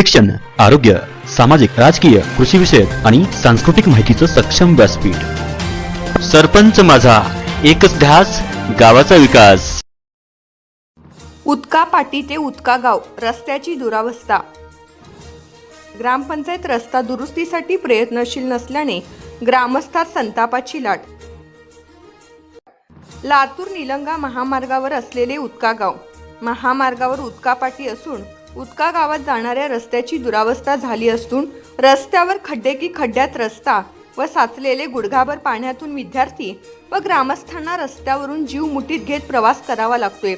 शिक्षण आरोग्य सामाजिक राजकीय कृषी विषयक आणि सांस्कृतिक माहितीचं सक्षम व्यासपीठ. सरपंच माझा एकच ध्यास गावाचा विकास. उदका पाटी ते उदका गाव रस्त्याची दुरावस्था. ग्रामपंचायत रस्ता दुरुस्तीसाठी प्रयत्नशील नसल्याने ग्रामस्थात संतापाची लाट. लातूर निलंगा महामार्गावर असलेले उदका गाव. महामार्गावर उदकापाटी असून उदका गावात जाणाऱ्या रस्त्याची दुरावस्था झाली असून रस्त्यावर खड्डे की खड्ड्यात रस्ता व साचलेले गुडघाभर पाण्यातून विद्यार्थी व ग्रामस्थांना रस्त्यावरून जीव मुठीत घेत प्रवास करावा लागतोय.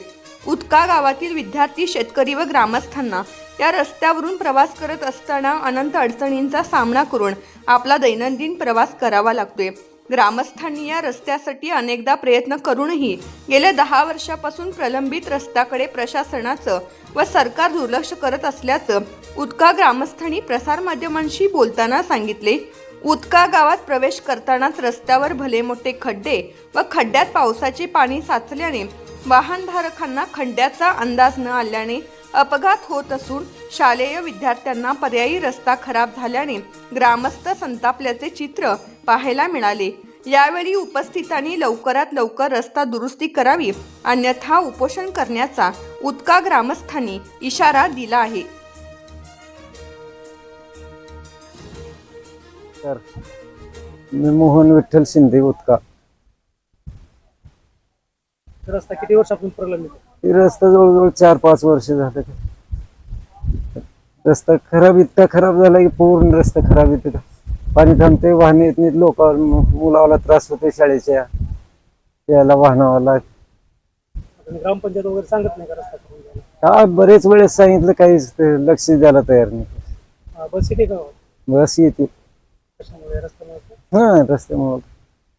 उदका गावातील विद्यार्थी शेतकरी व ग्रामस्थांना या रस्त्यावरून प्रवास करत असताना अनंत अडचणींचा सामना करून आपला दैनंदिन प्रवास करावा लागतोय. ग्रामस्थांनी या रस्त्यासाठी अनेकदा प्रयत्न करूनही गेल्या दहा वर्षापासून प्रलंबित रस्त्याकडे प्रशासनाचं व सरकार दुर्लक्ष करत असल्याचं उदका ग्रामस्थांनी प्रसारमाध्यमांशी बोलताना सांगितले. उदका गावात प्रवेश करतानाच रस्त्यावर भले मोठे खड्डे व खड्ड्यात पावसाचे पाणी साचल्याने वाहनधारकांना खड्ड्याचा अंदाज न आल्याने अपघात होत असून शालेय विद्यार्थ्यांना पर्यायी रस्ता खराब झाल्याने ग्रामस्थ संतापल्याचे चित्र पाहायला मिळाले. यावेळी उपस्थितांनी लवकरात लवकर रस्ता दुरुस्ती करावी अन्यथा उपोषण करण्याचा उदका ग्रामस्थांनी इशारा दिला आहे. तर मी मोहन विठ्ठल शिंदे उदका. रस्ता किती वर्षापासून प्रलंबित आहे? हे रस्ता जवळजवळ चार पाच वर्ष झालं. रस्ता खराब इतका खराब झाला की पूर्ण रस्ता खराब येते पाणी थांबते वाहने येत नाहीत. लोक मुलाला त्रास होते शाळेच्या. त्याला वाहनावाला आता ग्रामपंचायत वगैरे सांगत नाही का रस्ता करून द्यायला हा बरेच वेळेस सांगितलं काहीच ते लक्ष द्यायला तयार नाही. हा, बस किती का? बस येते. कशामुळे? हा रस्त्यामुळे.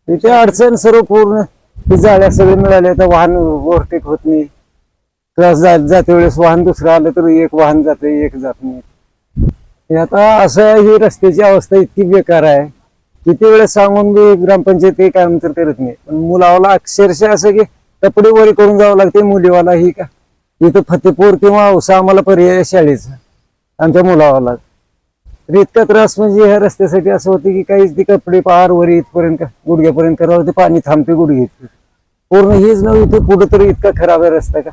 इथे अडचण सर्व पूर्ण ती जाळ्या सगळे मिळाल्या तर वाहन ओव्हरटेक होत नाही. क्रॉस जा जाते वेळेस वाहन दुसरं आलं तर एक वाहन जाते एक जात नाही. आता असं ही रस्त्याची अवस्था इतकी बेकार आहे किती वेळेस सांगून बी ग्रामपंचायत काही काम तर करत नाही. पण मुलावाला अक्षरशः असं की कपडे वरी करून जावं लागते मुलीवाला ही का? इथं फतेपूर किंवा औसा आम्हाला पर्याय शाळेचा आमच्या मुलावाला. तर इतका त्रास म्हणजे ह्या रस्त्यासाठी असं होतं की काहीच ते कपडे पार वर इथपर्यंत गुडघ्यापर्यंत करावं ते पाणी थांबते गुडघे. पूर्ण हेच नव्हे इथे पुढे तरी इतका खराब आहे रस्ता का?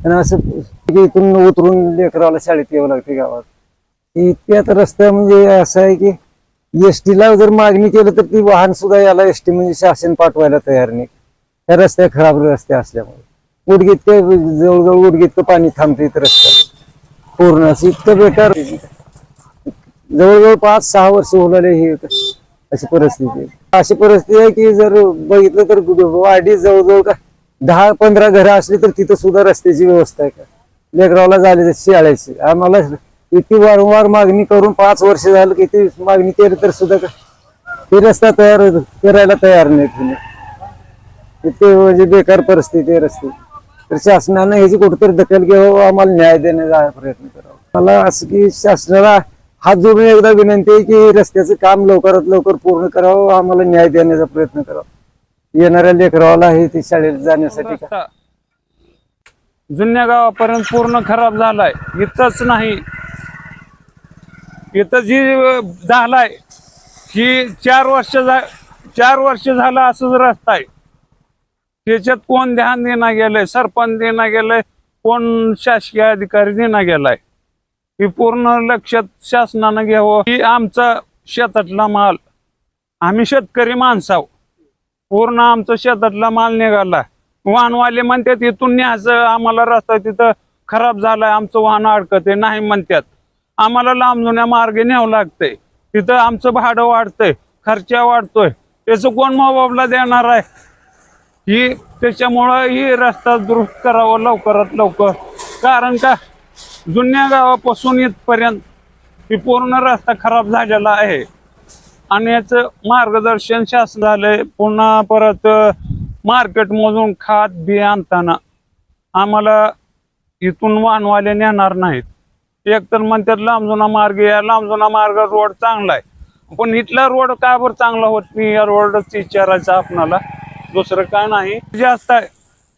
आणि असं की इथून उतरून लेकराला शाळेत यावं लागते गावात. तर रस्ता म्हणजे असं आहे की एस टीला जर मागणी केलं तर ती वाहन सुद्धा याला एस टी म्हणजे शासन पाठवायला तयार नाही. त्या रस्त्या खराब रस्ते असल्यामुळे. गुडघे इतकं जवळजवळ गुडघे इतकं पाणी थांबते इथं रस्त्यात पूर्ण असं इतकं बेकार. जवळजवळ पाच सहा वर्ष होणारे हे अशी परिस्थिती. आहे. अशी परिस्थिती आहे की जर बघितलं तर वाडी जवळजवळ का दहा पंधरा घरं असली तर तिथं सुद्धा रस्त्याची व्यवस्था आहे का? लेकरावला झाली शाळेची आम्हाला इतकी वारंवार मागणी करून पाच वर्ष झालं किती मागणी केली तर सुद्धा का? ते रस्ता तयार करायला तयार नाही तुम्ही इतके म्हणजे बेकार परिस्थिती आहे रस्ते तर शासनानं ह्याची कुठेतरी दखल घ्यावं आम्हाला न्याय देण्याचा प्रयत्न करावा. मला असं की शासनाला हात जोडून एकदा विनंती आहे की रस्त्याचं काम लवकरात लवकर पूर्ण करावं आम्हाला न्याय देण्याचा प्रयत्न करावा. येणाऱ्या लेकरावाला हे ती शाळेत जाण्यासाठी का? रस्ता जुन्या गावापर्यंत पूर्ण खराब झालाय. इथंच नाही. इथं जी अं, झालाय ही चार वर्ष झा चार वर्ष झालं असंच रस्ता आहे. त्याच्यात कोण ध्यान देणं गेलंय? सरपंच देणं गेलंय कोण शासकीय अधिकारी देणं गेलाय? ही पूर्ण लक्षात शासनानं घ्यावं. की आमचा शेतातला माल. आम्ही शेतकरी माणसाव. पूर्ण आमचा शेतातला माल निघाला. वाहनवाले म्हणतात इथून न्यायचं आम्हाला रस्ता तिथं खराब झालाय आमचं वाहन अडकते नाही म्हणतात. आम्हाला लांब जुन्या मार्गे न्यावं लागतंय. तिथं आमचं भाडं वाढतंय खर्चा वाढतोय. त्याचं कोण माबाबला देणार आहे? ही त्याच्यामुळं ही रस्ता दुरुस्त करावा लवकरात लवकर. कारण का? जुन्या गावापासून इथपर्यंत ही पूर्ण रस्ता खराब झालेला आहे. आणि याचं मार्गदर्शन शासन झालंय. पुन्हा परत मार्केट मधून खात बी आणताना आम्हाला इथून वाहनवाले नेणार नाहीत. एक तर म्हणतात लांबजुना मार्ग या लांबजुना मार्ग रोड चांगला आहे. पण इथला रोड का बरं चांगला होत नाही? या रोडच विचारायचं आपणाला. दुसरं काय नाही. जास्त आहे.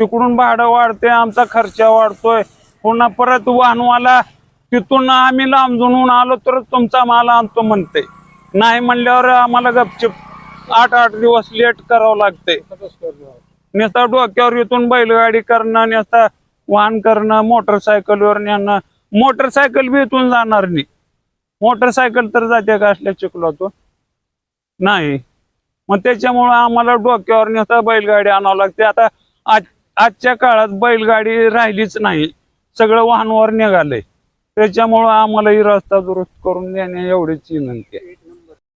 तिकडून भाडं वाढते आमचा खर्च वाढतोय. पुन्हा परत वाहनवाला तिथून आम्ही लांबजून आलो तर तुमचा माल आणतो म्हणते. नाही म्हणल्यावर आम्हाला गपचिप आठ आठ दिवस लेट करावं लागते. नेता डोक्यावर इथून बैलगाडी करणं नेता वाहन करणं मोटरसायकलवर नेणं. मोटरसायकल बी इथून जाणार नाही. मोटरसायकल तर जाते का असल्या चिखला तो नाही. मग त्याच्यामुळं आम्हाला डोक्यावर नेता बैलगाडी आणावं लागते. आता आज आजच्या काळात बैलगाडी राहिलीच नाही. सगळं वाहनवर निघालंय. त्याच्यामुळं आम्हाला ही रस्ता दुरुस्त करून देणे एवढीच विनंती आहे.